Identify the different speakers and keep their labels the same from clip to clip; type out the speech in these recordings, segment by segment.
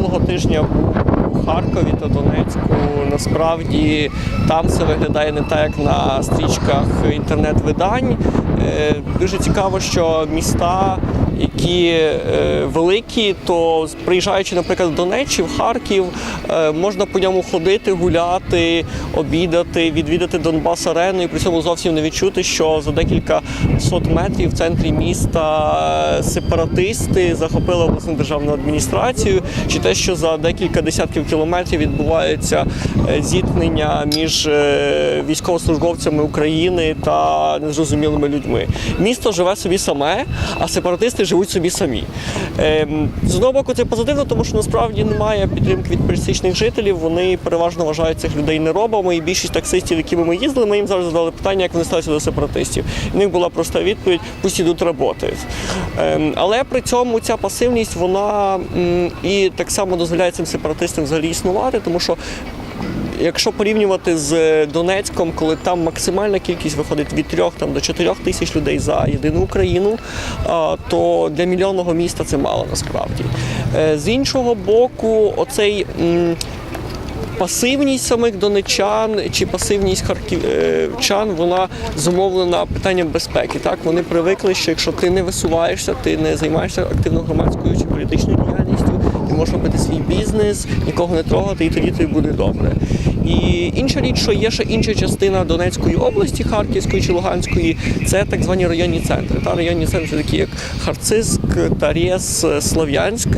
Speaker 1: минулого тижня був у Харкові та Донецьку. Насправді там все виглядає не так, як на стрічках інтернет-видань. Е, Дуже цікаво, що міста, які е, великі, то приїжджаючи, наприклад, Донець чи в Харків, е, можна по ньому ходити, гуляти, обідати, відвідати Донбас арену і при цьому зовсім не відчути, що за декілька сот метрів в центрі міста сепаратисти захопили обласну державну адміністрацію, чи те, що за декілька десятків кілометрів відбуваються е, зіткнення між військовослужбовцями України та незрозумілими людьми. Місто живе собі саме, а сепаратисти живуть собі самі. Ем, З одного боку, це позитивно, тому що насправді немає підтримки від пересічних жителів. Вони переважно вважають цих людей неробами. І більшість таксистів, якими ми їздили, ми їм зараз задали питання, як вони ставляться до сепаратистів. В них була проста відповідь: пусть ідуть роботи. Ем, Але при цьому ця пасивність вона і так само дозволяє цим сепаратистам взагалі існувати, тому що Якщо порівнювати з Донецьком, коли там максимальна кількість виходить від 3 там, до 4 тисяч людей за єдину Україну, то для мільйонного міста це мало насправді. Е, З іншого боку, оцей. Пасивність самих донечан чи пасивність харківчан вона зумовлена питанням безпеки. Так вони привикли, що якщо ти не висуваєшся, ти не займаєшся активно громадською чи політичною діяльністю, ти можеш робити свій бізнес, нікого не трогати, і тоді тобі буде добре. І інша річ, що є ще інша частина Донецької області, Харківської чи Луганської, це так звані районні центри. Та районні центри, такі як Харциск, Тарєс, Слов'янськ.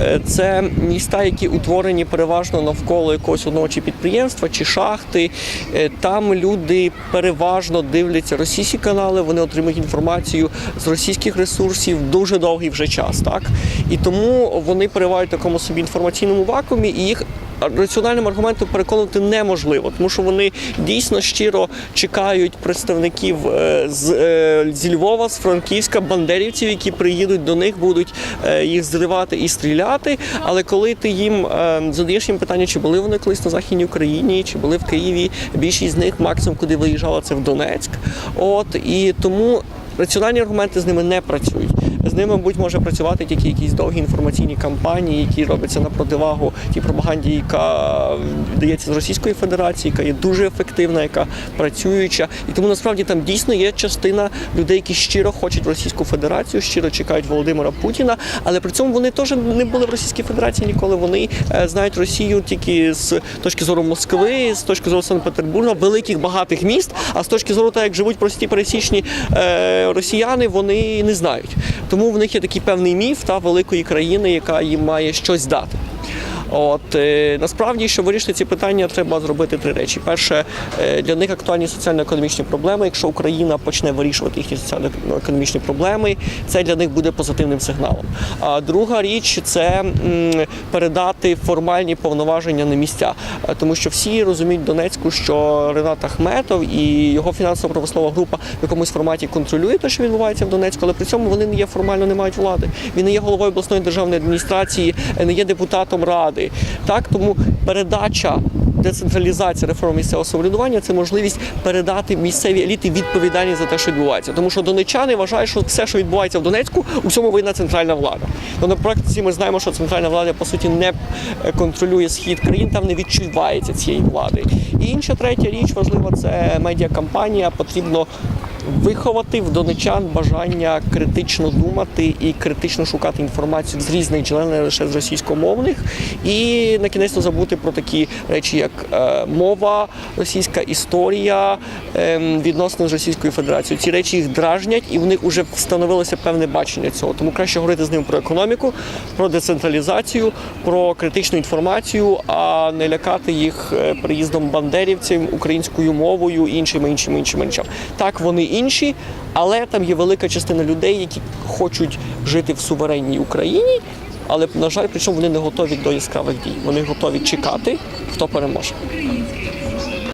Speaker 1: Е, Це міста, які утворені переважно навколо якогось одного чи підприємства, чи шахти. Е, Там люди переважно дивляться російські канали, вони отримують інформацію з російських ресурсів дуже довгий вже час. Так? І тому вони перебувають в такому собі інформаційному вакуумі, і їх раціональним аргументом переконувати неможливо, тому що вони дійсно щиро чекають представників е, з, е, зі Львова, з Франківська, бандерівців, які приїдуть до них, будуть е, їх зривати і стріляти. Але коли ти їм задаєш їм питання, чи були вони колись на Західній Україні, чи були в Києві, більшість з них максимум, куди виїжджала, це в Донецьк. От і тому раціональні аргументи з ними не працюють. З ними, мабуть, може працювати тільки якісь довгі інформаційні кампанії, які робляться на противагу тій пропаганді, яка дається з Російської Федерації, яка є дуже ефективна, яка працююча. І тому насправді там дійсно є частина людей, які щиро хочуть в Російську Федерацію, щиро чекають Володимира Путіна, але при цьому вони теж не були в Російській Федерації ніколи. Вони е, знають Росію тільки з точки зору Москви, з точки зору Санкт-Петербурга, великих багатих міст. А з точки зору того, як живуть прості пересічні е, росіяни, вони не знають. Тому в них є такий певний міф та великої країни, яка їм має щось дати. От е, насправді, щоб вирішити ці питання, треба зробити три речі. Перше, е, для них актуальні соціально-економічні проблеми. Якщо Україна почне вирішувати їхні соціально-економічні проблеми, це для них буде позитивним сигналом. А друга річ це передати формальні повноваження на місця, Е, тому що всі розуміють Донецьку, що Ренат Ахметов і його фінансово-промислова група в якомусь форматі контролює те, що відбувається в Донецьку, але при цьому вони не є формально не мають влади. Він не є головою обласної державної адміністрації, не є депутатом ради. Так тому передача. Децентралізація реформи місцевого самоврядування це можливість передати місцевій еліті відповідальність за те, що відбувається. Тому що донечани вважають, що все, що відбувається в Донецьку, у всьому винна центральна влада. То на практиці ми знаємо, що центральна влада по суті не контролює схід країн, там не відчувається цієї влади. І інша третя річ важлива це медіакампанія. Потрібно виховати в донечан бажання критично думати і критично шукати інформацію з різних джерел, не лише з російськомовних, і на кінець забути про такі речі, як е, мова, російська історія, е, відносини з Російською Федерацією. Ці речі їх дражнять, і в них вже встановилося певне бачення цього. Тому краще говорити з ними про економіку, про децентралізацію, про критичну інформацію, а не лякати їх е, приїздом бандерівців, українською мовою і іншими іншими іншими речами. Так вони інші, але там є велика частина людей, які хочуть жити в суверенній Україні. Але на жаль, причому вони не готові до яскравих дій. Вони готові чекати, хто переможе.